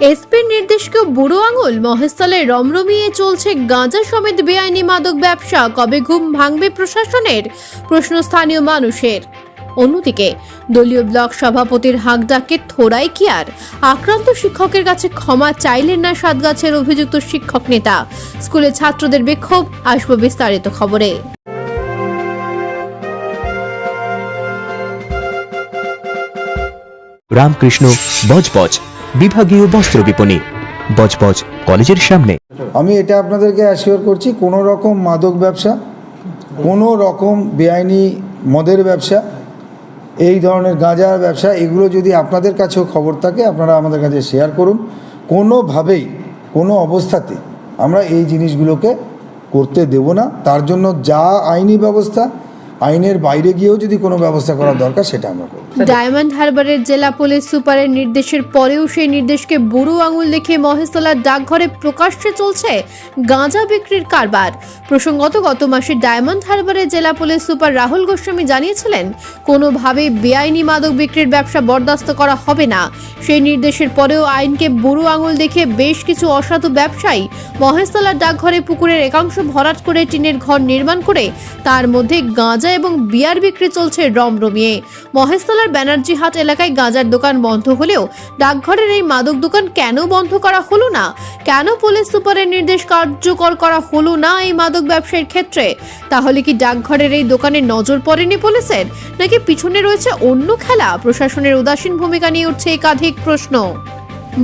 এসপির নির্দেশকে বুড়ো আঙুল। মহেশতলে রমরমিয়ে চলছে গাঁজা সমেত বেআইনি মাদক ব্যবসা। কবে ঘুম ভাঙবে প্রশাসনের? প্রশ্ন স্থানীয় মানুষের। অন্যদিকে, দলীয় ব্লক সভাপতির হাঁক ডাকে থোড়াই কি আর? আক্রান্ত শিক্ষকের কাছে ক্ষমা চাইলেন না সাতগাছের অভিযুক্ত শিক্ষক নেতা। স্কুলে ছাত্রদের বিক্ষোভ, আসবে বিস্তারিত খবরে। রামকৃষ্ণ, বজবজ। বিভাগীয় বস্ত্র বিপণী। বজবজ কলেজের সামনে। আমি এটা আপনাদেরকে অ্যাসিওর করছি, কোনো রকম মাদক ব্যবসা, কোনো রকম বেআইনি মদের ব্যবসা, এই ধরনের গাঁজার ব্যবসা, এগুলো যদি আপনাদের কাছেও খবর থাকে, আপনারা আমাদের কাছে শেয়ার করুন। কোনোভাবেই, কোনো অবস্থাতে আমরা এই জিনিসগুলোকে করতে দেব না। তার জন্য যা আইনি ব্যবস্থা আইনের বাইরে গিয়েও যদি কোনো ব্যবস্থা করা দরকার সেটা আমরা করব। ডায়মন্ড হারবারের জেলা পুলিশ সুপারের নির্দেশের পরেও সেই নির্দেশকে বুড়ো আঙুল দেখিয়ে মহেশতলার ডাকঘরে প্রকাশ্যে চলছে গাঁজা বিক্রির কারবার। প্রসঙ্গত, গত মাসে ডায়মন্ড হারবারের জেলা পুলিশ সুপার রাহুল গোস্বামী জানিয়েছিলেন কোনোভাবেই বেআইনি মাদক বিক্রির ব্যবসা বরদাস্ত করা হবে না। সেই নির্দেশের পরেও আইনকে বুড়ো আঙুল দেখিয়ে বেশ কিছু অসাধু ব্যবসায়ী মহেশতলার ডাকঘরে পুকুরের একাংশ ভরাট করে টিনের ঘর নির্মাণ করে, তার মধ্যে গাঁজা এবং বিয়ার বিক্রি চলছে রমরমিয়ে। মহেশতলার ব্যানার্জি হাট এলাকায় গাঁজার দোকান বন্ধ হলেও ডাকঘরের এই মাদক দোকান কেন বন্ধ করা হলো না? কেন পুলিশ সুপারের নির্দেশ কার্যকর করা হলো না এই মাদক ব্যবসায়ীর ক্ষেত্রে? তাহলে কি ডাকঘরের এই দোকানে নজর পড়েনি পুলিশের? নাকি পিছনে রয়েছে অন্য খেলা? প্রশাসনের উদাসীন ভূমিকা নিয়ে উঠছে একাধিক প্রশ্ন।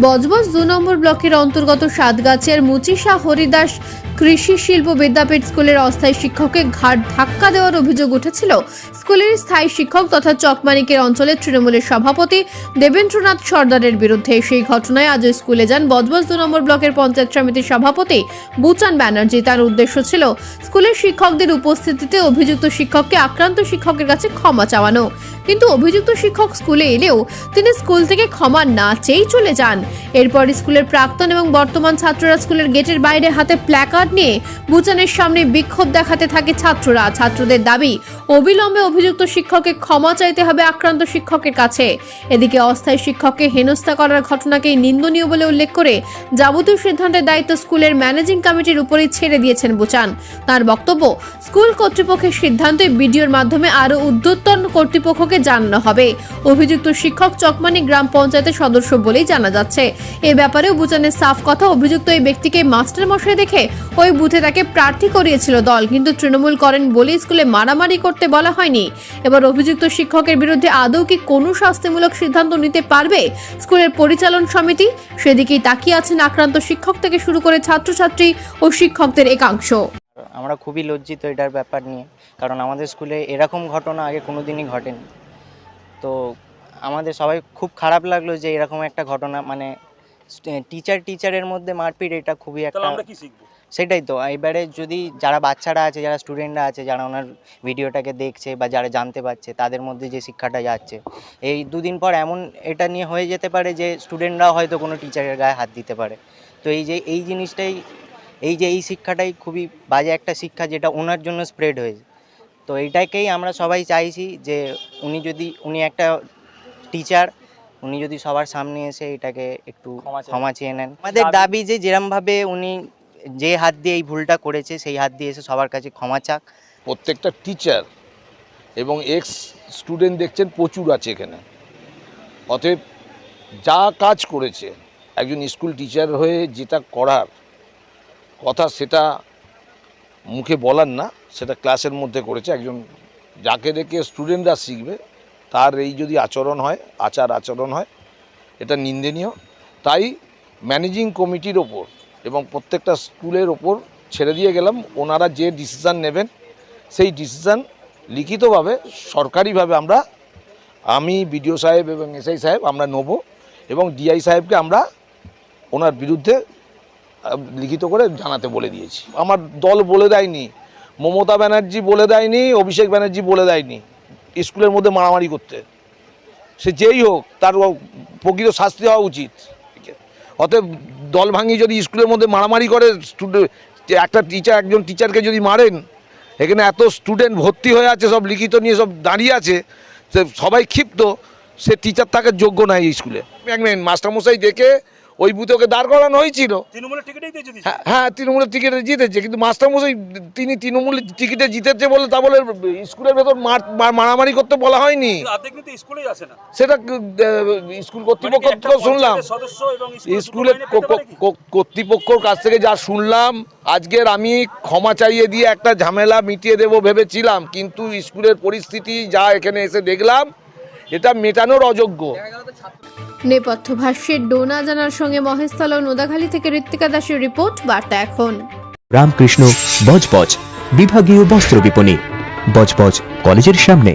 বজবজ দু নম্বর ব্লকের অন্তর্গত সাতগাছিয়ার মুচিশা হরিদাস কৃষি শিল্প বিদ্যাপীঠ স্কুলের অস্থায়ী শিক্ষককে ঘাট ধাক্কা দেওয়ার অভিযোগ উঠেছিল। স্কুলের স্থায়ী শিক্ষক তথা চকমানিকের অঞ্চলের তৃণমূলের সভাপতি দেবেন্দ্রনাথ সর্দারের বিরুদ্ধে সেই ঘটনায় আজ স্কুলে যান বজবজ দু নম্বর ব্লকের পঞ্চায়েত সমিতির সভাপতি বুচান ব্যানার্জি। তার উদ্দেশ্য ছিল স্কুলের শিক্ষকদের উপস্থিতিতে অভিযুক্ত শিক্ষককে আক্রান্ত শিক্ষকের কাছে ক্ষমা চাওয়ানো। কিন্তু অভিযুক্ত শিক্ষক স্কুলে এলেও তিনি স্কুল থেকে ক্ষমা না চেয়েই চলে যান। এরপর স্কুলের প্রাক্তন এবং বর্তমান ছাত্ররা স্কুলের গেটের বাইরে হাতে প্ল্যাকার্ড নিয়ে বুচানের সামনে বিক্ষোভ দেখাতে থাকে ছাত্ররা। ছাত্রদের দাবি, অবিলম্বে অভিযুক্ত শিক্ষককে ক্ষমা চাইতে হবে আক্রান্ত শিক্ষকের কাছে। এদিকে অস্থায়ী শিক্ষককে হেনস্থা করার ঘটনাকেই নিন্দনীয় বলে উল্লেখ করে যাবতীয় সিদ্ধান্তের দায়িত্ব স্কুলের ম্যানেজিং কমিটির উপরেই ছেড়ে দিয়েছেন বুচান। তার বক্তব্য, স্কুল কর্তৃপক্ষের সিদ্ধান্তে ভিডিওর মাধ্যমে আরও উদ্যোতন কর্তৃপক্ষকে জানানো হবে। অভিযুক্ত শিক্ষক চকমানি গ্রাম পঞ্চায়েতের সদস্য বলেই জানা যাচ্ছে। এ ব্যাপারেও বুচানের সাফ কথা অভিযুক্ত এই ব্যক্তিকে মাস্টার মশাই দেখে ওই বুথে তাকে প্রার্থী করিয়েছিল দল, কিন্তু তৃণমূল করেন বলে স্কুলে মারামারি করতে বলা হয়নি। এবার অভিযুক্ত শিক্ষকের বিরুদ্ধে আদৌ কি কোনো শাস্তিমূলক সিদ্ধান্ত নিতে পারবে স্কুলের পরিচালন সমিতি? সেদিকেই তাকিয়ে আছেন আক্রান্ত শিক্ষক থেকে শুরু করে ছাত্রছাত্রী ও শিক্ষকদের একাংশ। আমরা খুবই লজ্জিত এটার ব্যাপার নিয়ে, কারণ আমাদের স্কুলে এরকম ঘটনা আগে কোনোদিনই ঘটেনি। তো আমাদের সবাই খুব খারাপ লাগল যে এরকম একটা ঘটনা মানে টিচার টিচারের মধ্যে মারপিট এটা খুবই একটা সেটাই তো এবারে যদি যারা বাচ্চারা আছে যারা স্টুডেন্টরা আছে যারা ওনার ভিডিওটাকে দেখছে বা যারা জানতে পারছে তাদের মধ্যে যে শিক্ষাটা যাচ্ছে এই দুদিন পর এমন এটা নিয়ে হয়ে যেতে পারে যে স্টুডেন্টরাও হয়তো কোনো টিচারের গায়ে হাত দিতে পারে। তো এই যে এই জিনিসটাই এই যে এই শিক্ষাটাই খুবই বাজে একটা শিক্ষা যেটা ওনার জন্য স্প্রেড হয়েছে তো এইটাকেই আমরা সবাই চাইছি যে উনি যদি উনি একটা টিচার উনি যদি সবার সামনে এসে এটাকে একটু ক্ষমা চেয়ে নেন। আমাদের দাবি যে যেরমভাবে উনি যে হাত দিয়ে এই ভুলটা করেছে সেই হাত দিয়ে এসে সবার কাছে ক্ষমা চাক। প্রত্যেকটা টিচার এবং এক্স স্টুডেন্ট দেখছেন প্রচুর আছে এখানে। অতএব যা কাজ করেছে একজন স্কুল টিচার হয়ে যেটা করার কথা সেটা মুখে বলার না। সেটা ক্লাসের মধ্যে করেছে একজন, যাকে দেখে স্টুডেন্টরা শিখবে, তার এই যদি আচরণ হয়, আচার আচরণ হয়, এটা নিন্দনীয়। তাই ম্যানেজিং কমিটির ওপর এবং প্রত্যেকটা স্কুলের ওপর ছেড়ে দিয়ে গেলাম, ওনারা যে ডিসিশান নেবেন, সেই ডিসিশান লিখিতভাবে, সরকারিভাবে আমরা, আমি বিডিও সাহেব এবং এসআই সাহেব আমরা নেব এবং ডিআই সাহেবকে আমরা ওনার বিরুদ্ধে লিখিত করে জানাতে বলে দিয়েছি। আমার দল বলে দেয়নি মমতা ব্যানার্জি বলে দেয়নি, অভিষেক ব্যানার্জি বলে দেয়নি, স্কুলের মধ্যে মারামারি করতে। সে যেই হোক, তার প্রকৃত শাস্তি হওয়া উচিত। অতএব দল ভাঙি যদি স্কুলের মধ্যে মারামারি করে স্টুডেন্ট একটা টিচার একজন টিচারকে যদি মারেন, এখানে এত স্টুডেন্ট ভর্তি হয়ে আছে, সব লিখিত নিয়ে সব দাঁড়িয়ে আছে সবাই ক্ষিপ্ত, সে টিচার থাকার যোগ্য নাই এই স্কুলে। মাস্টারমশাই দেখে ওই বুথে ওকে দাঁড় করানো হয়েছিল। হ্যাঁ হ্যাঁ তৃণমূলের টিকিটে জিতেছে। কিন্তু মাস্টারমশাই তিনি তৃণমূলের টিকিটে জিতেছে বলে তা বলে স্কুলের ভেতর মার- মার- মারামারি করতে বলা হয়নি। সেটা স্কুল কর্তৃপক্ষ মানে শুনলাম। স্কুলের কর্তৃপক্ষর কাছ থেকে যা শুনলাম আজকের আমি ক্ষমা চাইয়ে দিয়ে একটা ঝামেলা মিটিয়ে দেব ভেবেছিলাম কিন্তু স্কুলের পরিস্থিতি যা এখানে এসে দেখলাম এটা মেটানোর অযোগ্য। নেপথ্য ভাষ্যের ডোনা জানার সঙ্গে মহেশতল ও নোদাখালী থেকে ঋত্বিকা দাসের রিপোর্ট, বার্তা এখন। রামকৃষ্ণ, বজবজ, বিভাগীয় বস্ত্র বিপণী। বজবজ, কলেজের সামনে।